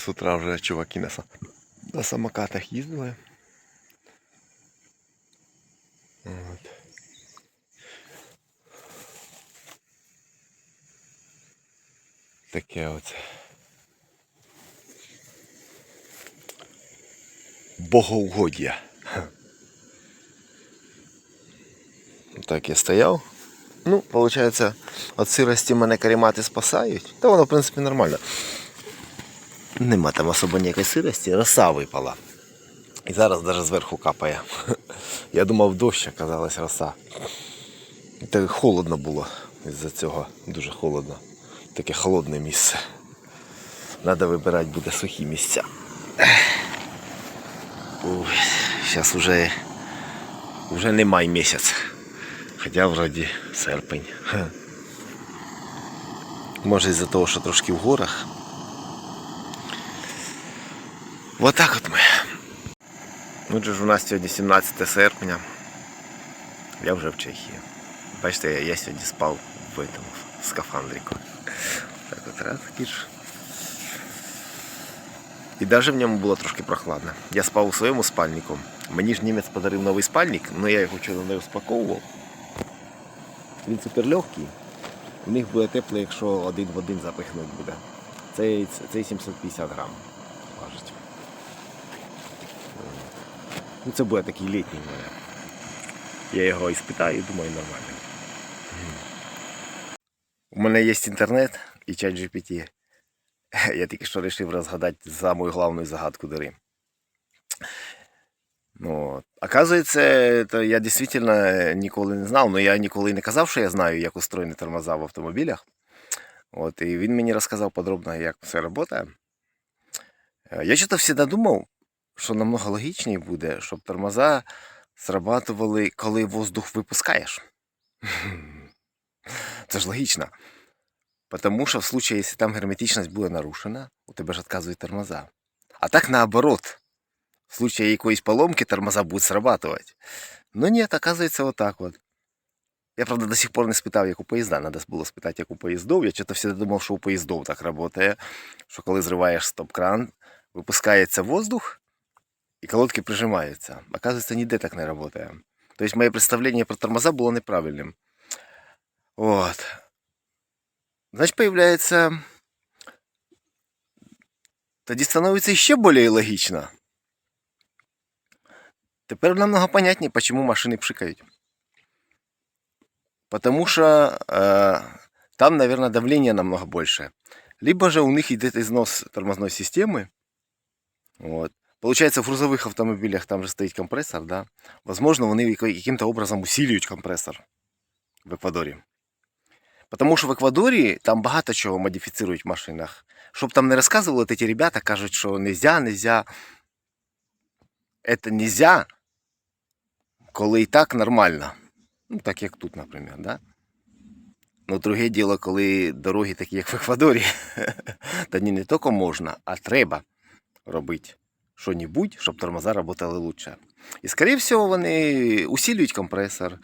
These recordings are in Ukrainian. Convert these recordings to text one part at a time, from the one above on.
з утра вже чуваки на, на самокатах їздили. От. Таке оце. Богоугодія. Так я стояв. Ну, виходить, від сирості мене карімати спасають. Та воно, в принципі, нормально. Нема там особо ніякої сирості, роса випала. І зараз навіть зверху капає. Я думав, дощ оказалась роса. І Так холодно було із-за цього. Дуже холодно. Таке холодне місце. Треба вибирати буде сухі місця. Зараз вже, вже не май місяць. Хоча вроді серпень. Може із-за того, що трошки в горах. Вот так от ми. Отже ж у нас сьогодні 17 серпня. Я вже в Чехії. Бачите, я, я сьогодні спав в этому, в скафандрику. Так от раз такий. І навіть в ньому було трошки прохладно. Я спав у своєму спальнику. Мені ж німець подарив новий спальник, але я його вчора не розпаковував. Він супер легкий. У них буде тепло, якщо один в один запихнути буде. Цей, цей 750 грам Ну, це буде такий літній мене. Я його іспитаю і думаю нормально. У мене є інтернет і чат GPT. Я тільки що вирішив розгадати саму головну загадку дыри. Ну, оказується, это я дійсно ніколи не знав, але я ніколи не казав, що я знаю, як устроєні тормоза в автомобілях. От, і він мені розказав подробно, як все працює. Е, Я чого завжди думав, що намного логічніше буде, щоб тормоза срабатували, коли воздух випускаєш. Це ж логічно. Потому что в случае, если там герметичность буде нарушена, у тебе ж отказують тормоза. А так наоборот. В случае якоїсь поломки тормоза будуть срабатывать. Но нет, оказывается вот так. Я, правда, до сих пор не спитав, як у поїзда. Надо було спитати, як у поїздов. Я чого-то всегда думав, що у поїздов так працює, що коли зриваєш стоп-кран, випускається воздух, і колодки прижимаються. Оказывается, ніде так не працює. Тобто моє представлення про тормоза було неправильним. Вот. Значит, появляется... Тоді становиться ще більш логічно. Тепер намного понятнее, почему машины пшикают. Потому что э, там, наверное, давление намного больше. Либо же у них идет износ тормозной системы. Вот. Получается, в грузовых автомобилях там же стоит компрессор, да? Возможно, вони каким-то образом усилюють компрессор в Еквадорі. Потому що в Еквадорі там багато чого модифіцирують в машинах. Щоб там не розказували, от ці ребята кажуть, що нельзя, нельзя. Это нельзя, коли і так нормально. Ну, так як тут, наприклад, да? Ну, друге діло, коли дороги такі, як в Еквадорі, тоді не тільки можна, а треба робити що-небудь, щоб тормоза працювали лучше. І, скоріше всього, вони усилюють компресор.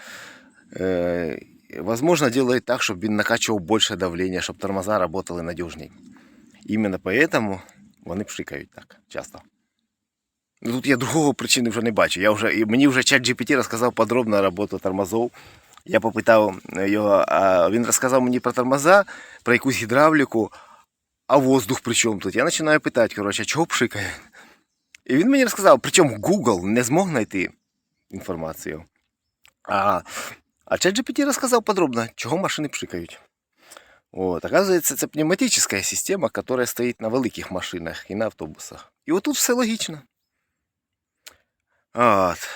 Е, возможно, делает так, чтобы він накачивал больше давления, чтобы тормоза работали надежней. Именно поэтому вони пшикають так часто. Ну, Тут я другого причини вже не бачу. Я вже, і мені вже чат GPT розказав подробно роботу тормозов. Я попитав його, а він розказав мені про тормоза, про якусь гідравліку, а воздух при чому тут? Я починаю питати, коротше, а чого пшикає? І він мені розказав, причому Google не змог знайти інформацію. А а ChatGPT рассказал подробно, чего машины пшикают. Вот, оказывается, это пневматическая система, которая стоит на великих машинах и на автобусах. И вот тут все логично. От.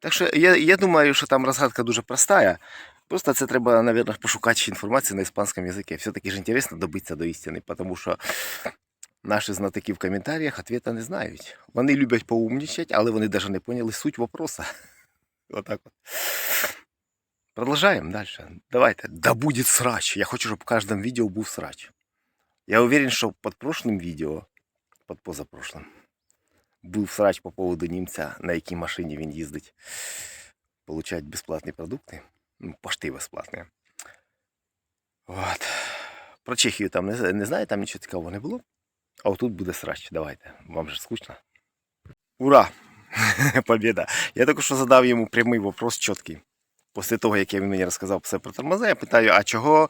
Так що я, я думаю, що там розгадка дуже простая. Просто це треба, наверное, пошукати ще інформацію на іспанському язикі. Все-таки ж інтересно добитися до істини, тому що наші знатоки в коментарях ответа не знають. Вони люблять поумнічати, але вони навіть не поняли суть вопроса. Отак от. Продолжаем дальше. Давайте. Да будет срач. Я хочу, чтобы в каждом видео был срач. Я уверен, что под прошлым видео, под позапрошлым, був срач по поводу німця, на якій машині він їздить, получать безплатні продукти. Ну, пошти безплатні. От. Про Чехію там не, не знаю, там нічого цікавого не було. А отут буде срач. Давайте. Вам же скучно. Ура! Побіда! Я тільки що задав йому прямий вопрос чіткий. Після того, як він мені розказав все про тормоза, я питаю, а чого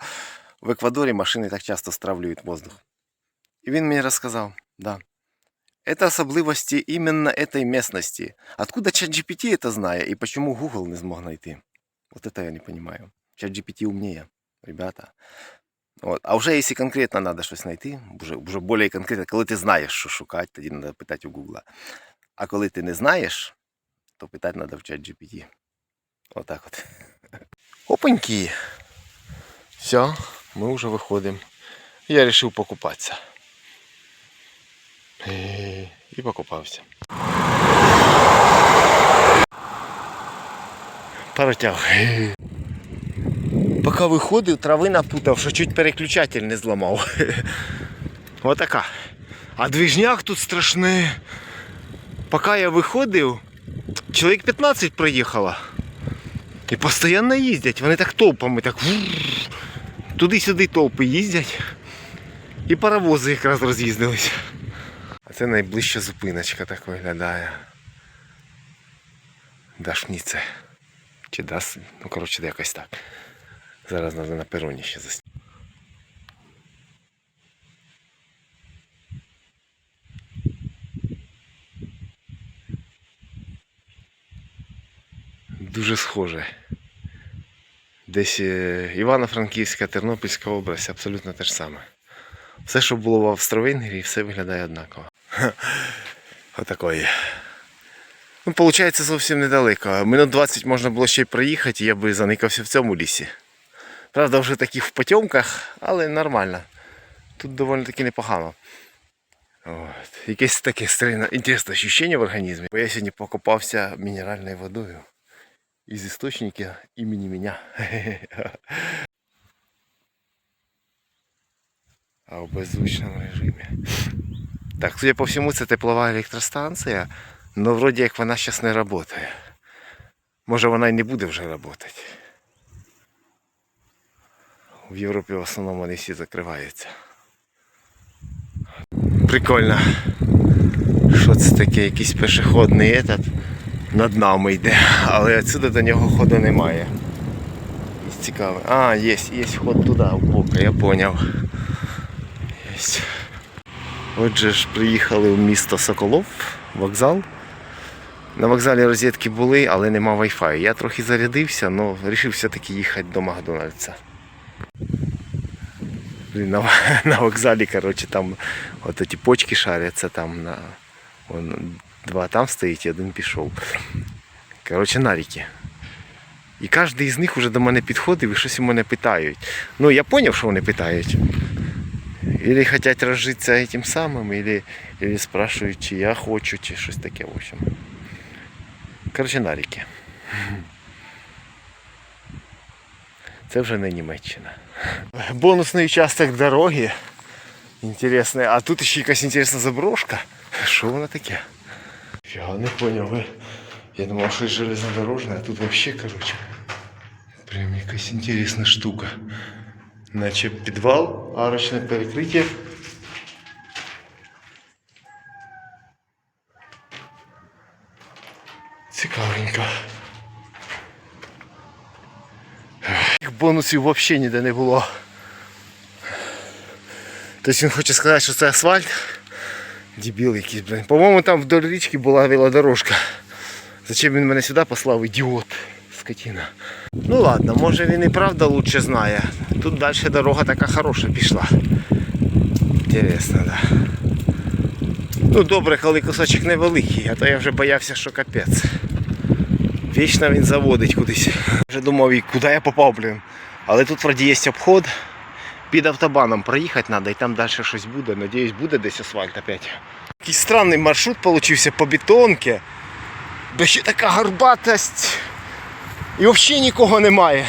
в Еквадорі машини так часто стравлюють воздух? І він мені розказав, да. Это особливості іменно этой местности. Откуда ChatGPT это знає і почему Google не змог знайти? Вот это я не понимаю. ChatGPT умнее, ребята. От. А вже якщо конкретно треба щось знайти, вже, вже більш конкретно, коли ти знаєш, що шукати, тоді треба питати у Google. А коли ти не знаєш, то питати треба в ChatGPT. Отак от. Опаньки. Все, ми вже виходимо. Я вирішив покупатися. І покупався. Паротяг. Поки виходив, трави напутав, що чуть переключатель не зламав. Отака. А движняк тут страшний. Поки я виходив, чоловік 15 проїхало. І постійно їздять. Вони так толпами, так туди-сюди толпи їздять. І паровози якраз роз'їздились. А це найближча зупиночка так виглядає. Дашніце. Чи дасть? Ну, коротше, якось так. Зараз треба на пероні ще засняти. Дуже схоже. Десь е, Івано-Франківська, Тернопільська область абсолютно те ж саме. Все, що було в Австро-Венгрії, все виглядає однаково. Отакої. Ну, виходить, зовсім недалеко. Минут 20 можна було ще й проїхати, і я би заникався в цьому лісі. Правда, вже таких в потьомках, але нормально. Тут доволі таки непогано. От. Якесь таке странне, інтересне ощущення в організмі. Бо я сьогодні покопався мінеральною водою із істочника імені мене. А в беззвучному режимі. Так, судя по всьому, це теплова електростанція, але вроді як вона зараз не працює. Може вона і не буде вже працювати. В Європі в основному вони всі закриваються. Прикольно. Що це таке? Якийсь пешеходний етат над нами йде, але отсюди до нього ходу немає. Цікаво. А, є, є ход туди, в бок, я. Є. Отже ж, приїхали в місто Соколов, вокзал. На вокзалі розетки були, але нема Wi-Fi. Я трохи зарядився, але вирішив все-таки їхати до Макдональдса. Блін, на, на вокзалі, коротше, там от ті почки шаряться там на. Вон, два там стоїть і один пішов. Коротше, наріки. І кожен із них вже до мене підходив і щось у мене питають. Ну, я зрозумів, що вони питають. Или хотят разжиться этим самым, или, или спрашивают, чи я хочу, чи щось таке, в общем. Короче, наріки. Це вже не Німеччина. Бонусний участок дороги. Інтересний. А тут ще якась інтересна заброшка. Що воно таке? Я не понял. Я думав, що железнодорожне, а тут вообще, короче. Прям якась інтересна штука. Наче підвал, арочне перекриття. Бонусів взагалі ніде не було. Тобто він хоче сказати, що це асфальт. Дебіл якийсь, блин. По-моєму, там вдоль річки була велодорожка. Зачем він мене сюди послав? Ідіот, скотина. Ну ладно, може він і правда лучше знає. Тут далі дорога така хороша пішла. Інтересно, да. Ну добре, коли кусочок невеликий, а то я вже боявся, що капець. Вічно він заводить кудись. Вже думав, і куди я попав, блін. Але тут вроді є обход. Під автобаном проїхати треба і там далі щось буде. Надіюсь, буде десь асфальт опять. Якийсь странний маршрут получився по бетонці. Да ще така горбатость. І взагалі нікого немає.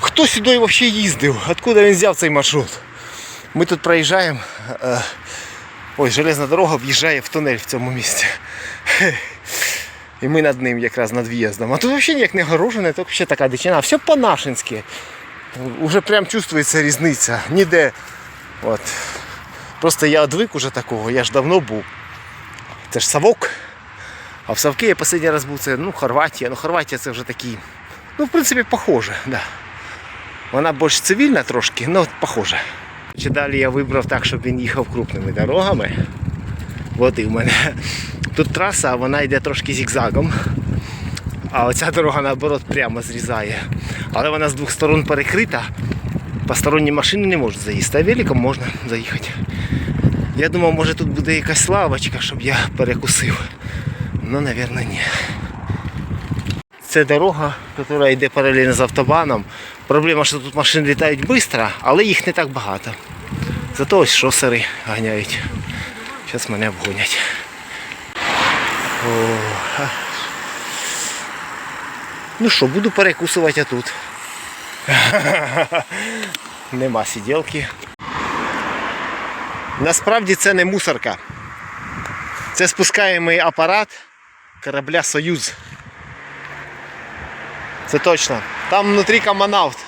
Хто сюди взагалі їздив? Откуда він взяв цей маршрут? Ми тут проїжджаємо. е, Ой, железна дорога в'їжджає в тунель в цьому місці. І ми над ним якраз над в'їздом. А тут взагалі ніяк не огорожене, тут взагалі така дичина. Все по-нашенськи. Уже прям чувствується різниця. Ніде. От. Просто я одвик уже такого, я ж давно був. Це ж Савок. А в Савки я останній раз був це ну, Хорватія. Ну, Хорватія це вже такий. Ну, в принципі, похоже, да. Вона більш цивільна трошки, але похоже. Чи далі я вибрав так, щоб він їхав крупними дорогами. І в мене. Тут траса, вона йде трошки зігзагом. А оця дорога наоборот прямо зрізає. Але вона з двох сторон перекрита. Посторонні машини не можуть заїсти, а великом можна заїхати. Я думав, може тут буде якась лавочка, щоб я перекусив. Ну, мабуть, ні. Це дорога, яка йде паралельно з автобаном. Проблема, що тут машини літають швидко, але їх не так багато. Зато ось шосери ганяють. Зараз мене обгонять. О, ну що, буду перекусувати тут. Нема сиділки. Насправді це не мусорка. Це спускаємий апарат корабля Союз. Це точно. Там внутрі космонавт.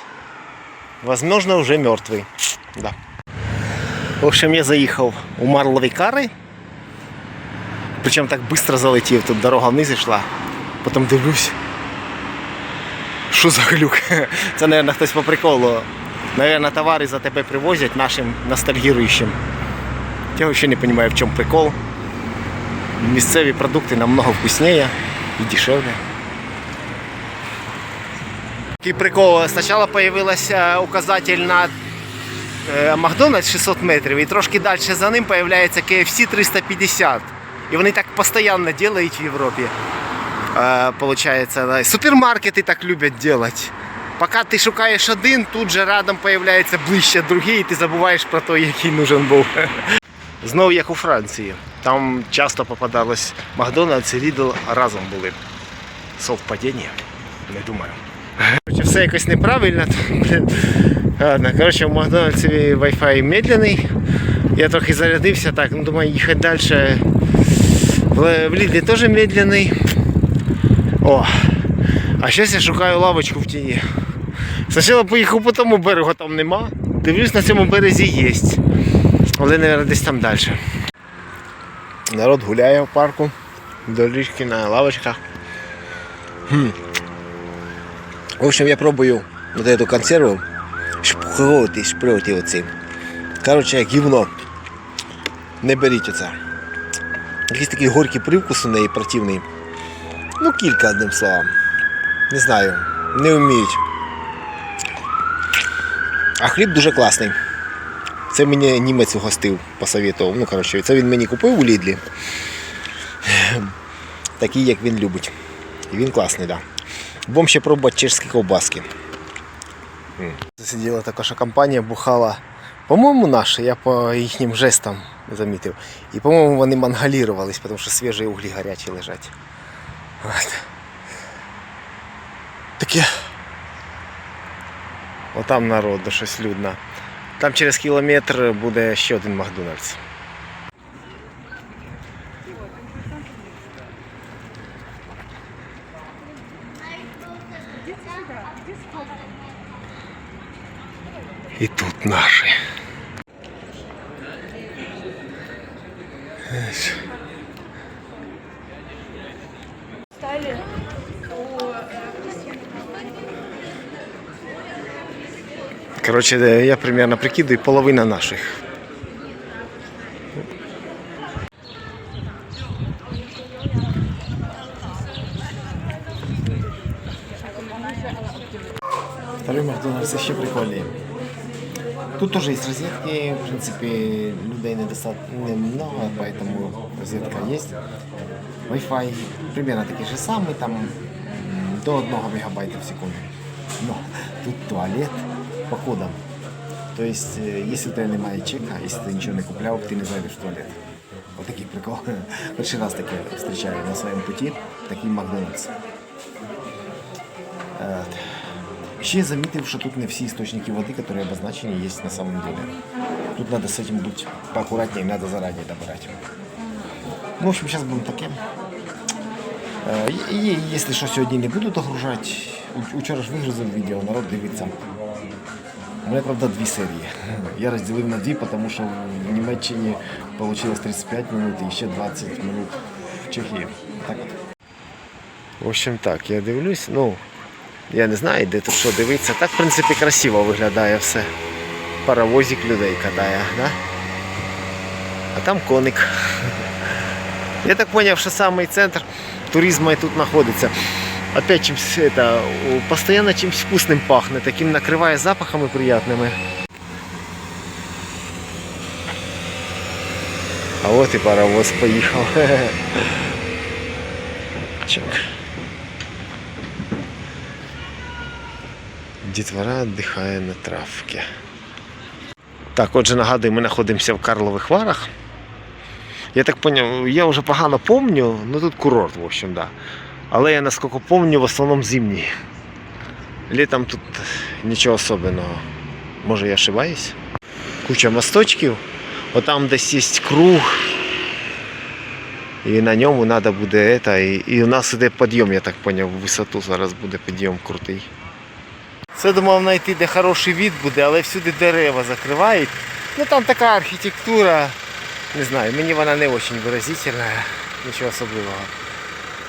Возможно, вже мертвий. Да. В общем, я заїхав у Марлові кари. Причому так швидко залетів, тут дорога вниз йшла. Потім дивлюсь. Що за глюк? Це, мабуть, хтось по приколу. Наверное, товари за тебе привозять нашим ностальгіруючим. Я ще не розумію, в чому прикол. Місцеві продукти намного вкуснее і дешевле. Такий прикол. Спочатку з'явився указатель на е, Макдональдс 600 метрів, і трошки далі за ним з'являється KFC 350. І вони так постійно роблять в Європі. Е, Получається, супермаркети так люблять робити. Поки ти шукаєш один, тут же рядом з'являється ближче другий, і ти забуваєш про той, який нужен був. Знову як у Франції. Там часто попадалось Макдональдс і Lidl разом були. Совпадіння? Не думаю. Все якось неправильно. Ладно, коротше, в Макдональдсі Wi-Fi медленний. Я трохи зарядився, так, ну думаю, їхати далі. В в Лідлі теж медленний. О. А зараз я шукаю лавочку в тіні. Спочатку поїхав по тому берегу, там нема. Дивлюсь, на цьому березі є. Але, мабуть, десь там далі. Народ гуляє в парку. До річки на лавочках. Хм. В общем, я пробую вот эту консерву. Шпроти, шпроти оці. Коротше, гівно. Не беріть оце. Якийсь такий горький привкус у неї противний. Ну, кілька одним словом. Не знаю, не вміють. А хліб дуже класний. Це мені німець угостив, посовітував. Ну, коротше, це він мені купив у Лідлі. Такий, як він любить. І він класний, так. Да. Будемо ще пробувати чешські ковбаски. Сиділа також компанія, бухала. По-моєму, наша, я по їхнім жестам замітив. І, по-моєму, вони мангалірувались, тому що свіжі углі гарячі лежать. От. Таке. Отам народу щось людно. Там через кілометр буде ще один Макдональдс. І тут наші. Ось. Короче, я примерно прикидываю, половина наших. Второй Макдональдс ще прикольний. Тут тоже есть розетки, в принципе, людей недостаточно немного, поэтому розетка есть. Wi-Fi примерно такий же самый, там м, до 1 мегабайта в секунду. Но тут туалет по кодам. То есть, э, если у тебе немає чека, если ти нічого не купляв, ти не зайдеш в туалет. Ось такий прикол. Перший раз таке зустрічаю на своєму путі, такий Макдональдс. Е, Ще я заметил, что тут не все источники воды, которые обозначены, есть на самом деле. Тут надо с этим быть поаккуратнее, надо заранее добирать. Ну, в общем, сейчас будем таким. Е, І, і якщо що сьогодні не буду догружати, у- учора ж вигрузив відео, народ дивиться. У мене, правда, дві серії. Я розділив на дві, тому що в Німеччині вийшло 35 минут і ще 20 минут в Чехії. Так от. В общем так, я дивлюсь, ну, я не знаю, де тут що дивитися. Так, в принципі, красиво виглядає все. Паровозик людей катає, да? А там коник. Я так зрозумів, що самий центр туризму і тут знаходиться. Опять чимось это, постоянно чимось вкусним пахне, таким накриває запахами приятними. А от і паровоз поїхав. Чек. Дітвора віддихає на травці. Так, отже, нагадую, ми знаходимося в Карлових Варах. Я так поняв, я вже погано помню, ну тут курорт, в общем, да. Але я наскільки помню, в основному зимній. Літом тут нічого особливого. Може я ошибаюсь? Куча мосточків. Отам десь є круг. І на ньому треба буде это, і, і у нас іде підйом, я так зрозумів, в висоту зараз буде підйом крутий. Це думав знайти, де хороший від буде, але всюди дерева закривають. Ну там така архітектура, не знаю, мені вона не дуже виразительна, нічого особливого.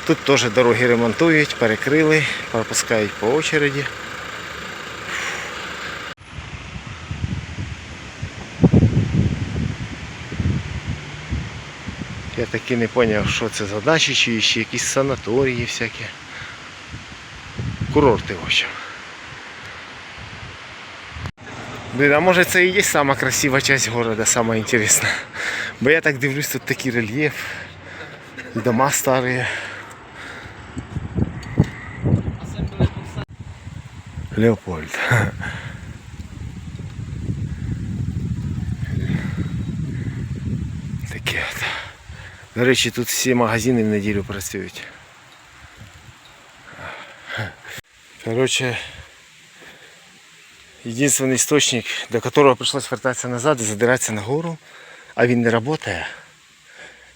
Тут теж дороги ремонтують, перекрили, пропускають по очереді. Я таки не зрозумів, що це за дачі, чи ще якісь санаторії всякі. Курорти, в общем. Блін, а може це і є сама красива часть города, сама інтересна. Бо я так дивлюсь, тут такий рельєф. Дома старі. Леопольд. Таке. До речі, тут всі магазини в неділю працюють. Короче, единственный источник, до которого пришлось вертаться назад и задираться на гору, а він не работає.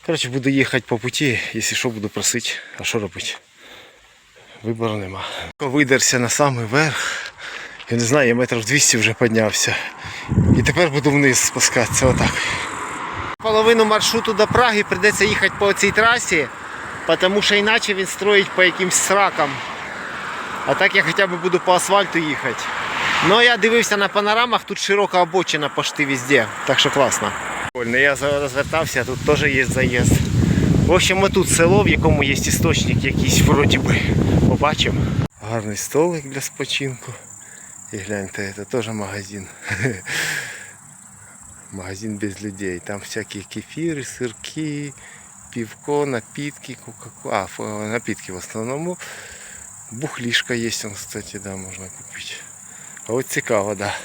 Короче, буду їхати по путі, якщо що, буду просити, а що робити? Вибору нема. Видерся на самий верх. Я не знаю, я метрів 200 вже піднявся. І тепер буду вниз спускатися отак. Половину маршруту до Праги прийдеться їхати по цій трасі, тому що іначе він строїть по якимсь сракам. А так я хоча б буду по асфальту їхати. Ну я дивився на панорамах, тут широка обочина почти везде, так що класно. Я розвертався, тут теж є заїзд. В общем, ми тут село, в якому є істочник якийсь, вроді би. Побачимо. Гарний столик для спочинку. І гляньте, це теж магазин. Магазин без людей. Там всякі кефіри, сирки, пивко, напитки, кока-кола. А, фу, напитки в основному. Бухлишка є, он, кстати, да, можна купити. А от цікаво, да.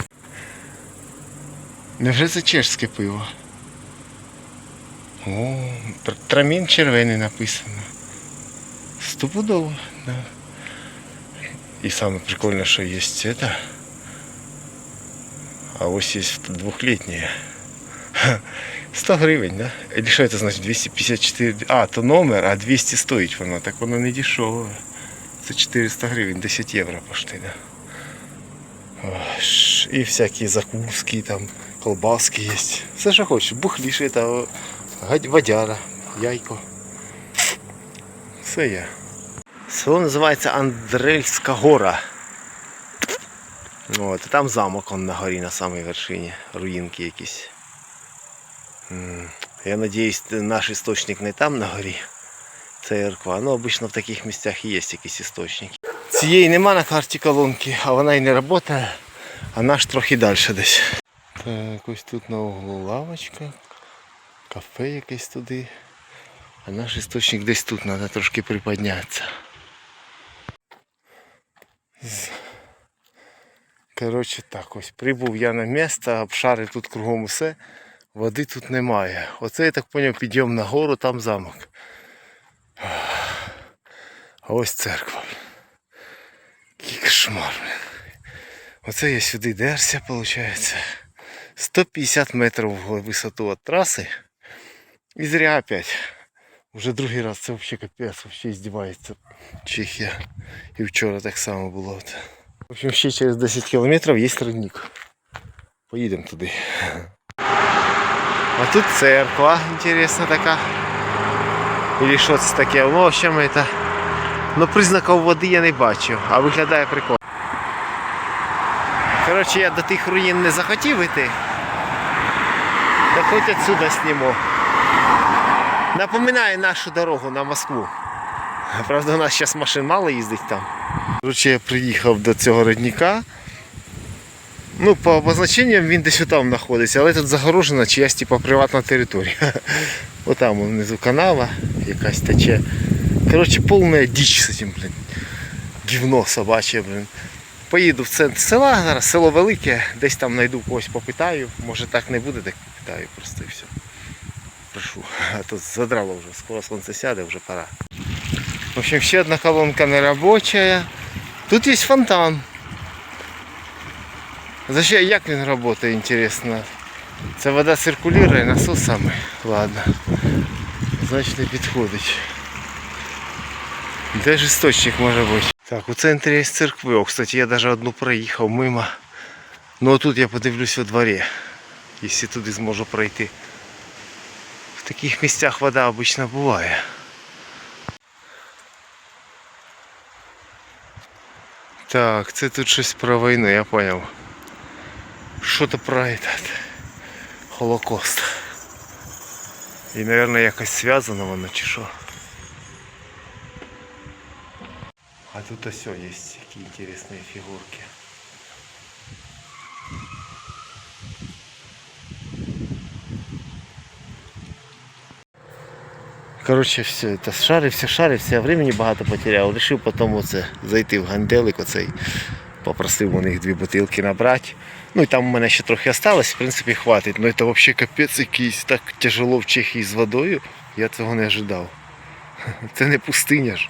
Невже це чешське пиво? О, тр- трамін червоний написано. Стопудово, да. І саме прикольне, що є це. А ось є двохлітнє. 100 гривень, да? Или що це значить 254? А, то номер, а 200 стоїть воно, так воно не дешеве. Це 400 гривень, 10 євро пошти, да. Аж, І всякі закуски, там, Колбаски є. Все, що хочеш. Бухліш, это, гадь- водяра, яйко. Все є. Село називається Андрельська гора. От, там замок он на горі, на самій вершині. Руїнки якісь. Я надіюсь, наш істочник не там на горі. Церква. Ну, обично в таких місцях є якісь істочники. Цієї нема на карті колонки, а вона і не працює, а наш трохи далі десь. Так, ось тут на углу лавочка, кафе якесь туди. А наш істочник десь тут треба трошки приподнятися. Коротше так, ось прибув я на місце, обшарив тут кругом усе. Води тут немає. Оце я так зрозумів, підйом на гору, там замок. А ось церква. Який кошмар. Оце я сюди дерся, виходить. 150 метрів в висоту від траси. І зря опять. Уже другий раз це взагалі капець, взагалі здівається Чехія. І вчора так само було. В общем, ще через 10 кілометрів є родник. Поїдемо туди. А тут церква інтересна така. Или що це таке? В общем, это... Ну, признаків води я не бачив, а виглядає прикольно. Коротше, я до тих руїн не захотів йти. Хоч отсюда сніму. Напоминає нашу дорогу на Москву. Правда, у нас зараз машин мало їздить там. Коротше, я приїхав до цього родника. Ну, по обозначенням він десь там знаходиться, але тут загорожена чиясь типа приватна територія. Отам внизу канава якась тече. Коротше, повна діч з цим, блін. Гівно собаче, блін. Поїду в центр села, зараз село велике, десь там знайду когось попитаю. Може так не буде, так просто і все. Прошу. А то задрало вже, скоро сонце сяде, вже пора. В общем, ще одна колонка неробочая. Тут є фонтан. Зачем, як він працює, інтересно? Це вода циркулює насосами. Ладно. Значить не підходить. Де ж істочник може бути? Так, у центрі є церкви. О, кстати, я навіть одну проїхав мимо. Ну а тут я подивлюсь у дворі. Якщо туди зможу пройти. В таких місцях вода обычно буває. Так, це тут щось про війну, я понял. Що-то про этот Холокост. І, мабуть, якось зв'язано воно чи що. А тут ось є які інтересні фігурки. Коротше, все, это шарився, шарився, а времени багато потеряв. Рішив потім оце зайти в ганделик оцей. Попросив у них дві бутилки набрати. Ну і там у мене ще трохи осталось, в принципі, хватить. Ну це взагалі капець якийсь так тяжело в Чехії з водою. Я цього не ожидав. Це не пустиня ж.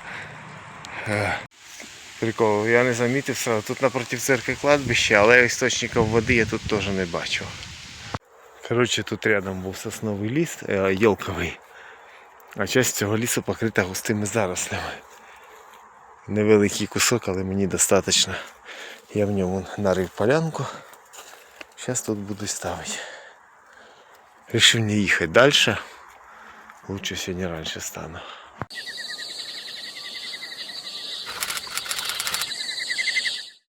Прикол, я не замітив сразу. Тут напроти церкви кладбище, але істочників води я тут теж не бачу. Коротше, тут рядом був сосновий ліс, е, йолковий. А часть цього лісу покрита густими зарослями. Невеликий кусок, але мені достатньо. Я в ньому нарив полянку. Зараз тут буду ставити. Рішив не їхати далі. Лучше сьогодні раніше стану.